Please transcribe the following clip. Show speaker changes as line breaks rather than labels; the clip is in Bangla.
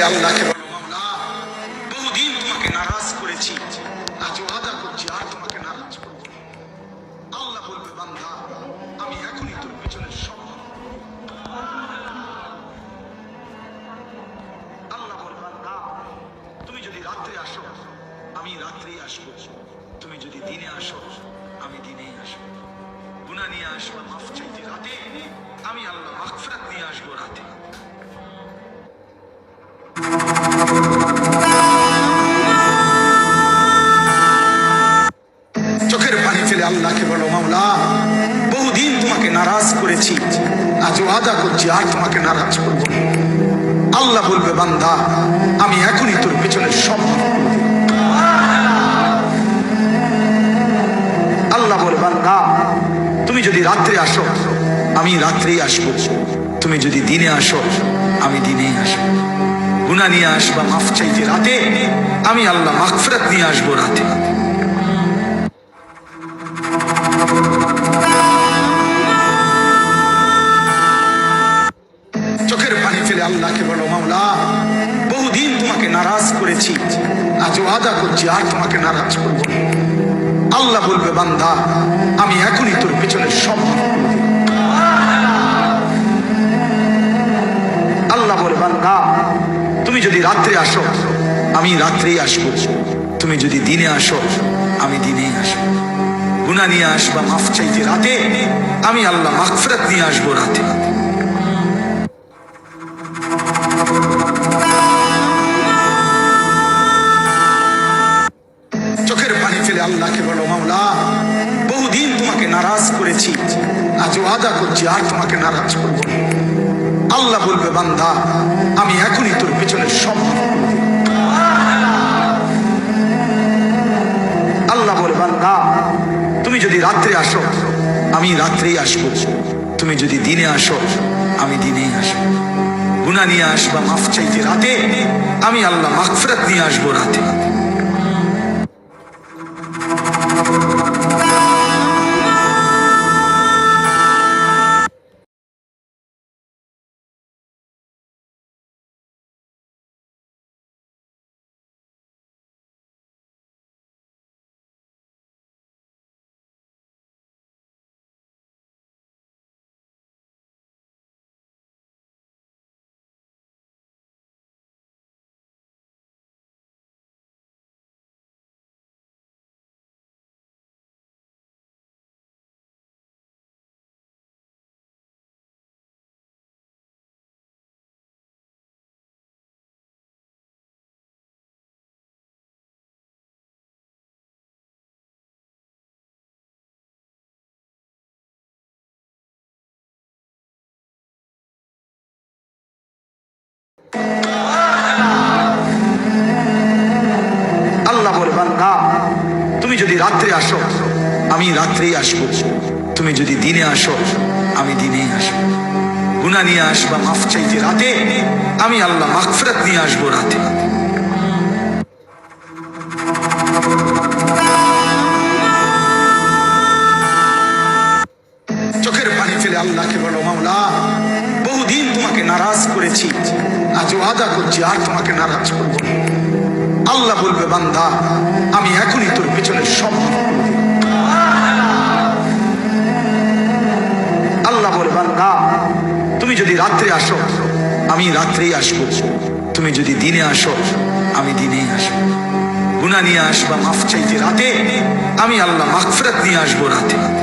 ফেলে আল্লাহকে বলো। বহুদিন তোমাকে নারাজ করেছি। আজ ওয়াদা করছি আর তোমাকে নারাজ করব আল্লাহ বলবে, বান্দা, আমি এখনই তোর পিছনে সব আল্লাহ বলবে বান্দা, তুমি যদি রাত্রে আসো, আমি রাত্রেই আসব। তুমি যদি দিনে আসো, আমি দিনেই আসব। গুনাহ নিয়ে আসব, মাফ চাইতে রাতে। আমি আল্লাহ মাগফিরাত নিয়ে আসব রাতে। করেছি। আজ ওয়াদা করছি, আর তোমাকে নারাজ করব আল্লাহ বলবে, বান্দা, আমি এখনই তোর পেছনে সব। আল্লাহ বলে, বান্দা, তুমি যদি রাত্রে আসো, আমি রাত্রেই আসব। তুমি যদি দিনে আসো, আমি দিনেই আসব। গুনাহ নিয়ে আসবা, মাফ চাইতে রাতে, আমি আল্লাহ মাগফিরাত নিয়ে আসব রাতে। চোখের আল্লাহকে বলো, মাওলা, বহুদিন তোমাকে নারাজ করেছি। আজ ওয়াদা করছি, আর তোমাকে নারাজ করব আল্লাহ বলবে, বান্দা, আমি এখনই তোর পেছনে সব। আল্লাহ বলে, বান্দা, তুমি যদি রাত্রে আসো, আমি রাত্রেই আসব। তুমি যদি দিনে আসো, আমি দিনেই আসব। গুনাহ নিয়ে আসবা, মাফ চাইতে রাতে, আমি আল্লাহ মাগফিরাত নিয়ে আসব রাতে। ওয়াদা করছি, আর তোমাকে নারাজ করব। আল্লাহ বলবে, বান্দা, আমি এখনই তোর পেছনে সব। আল্লাহ বলে, বান্দা, তুমি যদি রাত্রে আসো, আমি রাত্রেই আসব তুমি যদি দিনে আসো, আমি দিনেই আসব গুনাহ নিয়ে আসবা, মাফ চাইতে রাতে, আমি আল্লাহ মাগফিরাত নিয়ে আসব রাতে আমি রাত্রেই আসব। তুমি যদি দিনে আসো, আমি দিনেই আসব। গুনাহ নিয়ে আসবা, মাফ চাইতে রাতে, আমি আল্লাহ মাগফিরাত নিয়ে আসব রাতে। চোখের পানি ফেলে আল্লাহকে বলো, মাওলা, বহুদিন তোমাকে নারাজ করেছি আজ ওয়াদা করছি, আর তোমাকে নারাজ করব আল্লাহ বলবে, বান্দা, আমি এখনই তোর পেছনে সব আল্লাহ বলে, বান্দা, তুমি যদি রাত্রে আসো, আমি রাত্রেই আসব। তুমি যদি দিনে আসো, আমি দিনেই আসব। গুণা নিয়ে আসবা, মাফ চাইতে রাতে, আমি আল্লাহ মাফরাত নিয়ে আসব রাতে।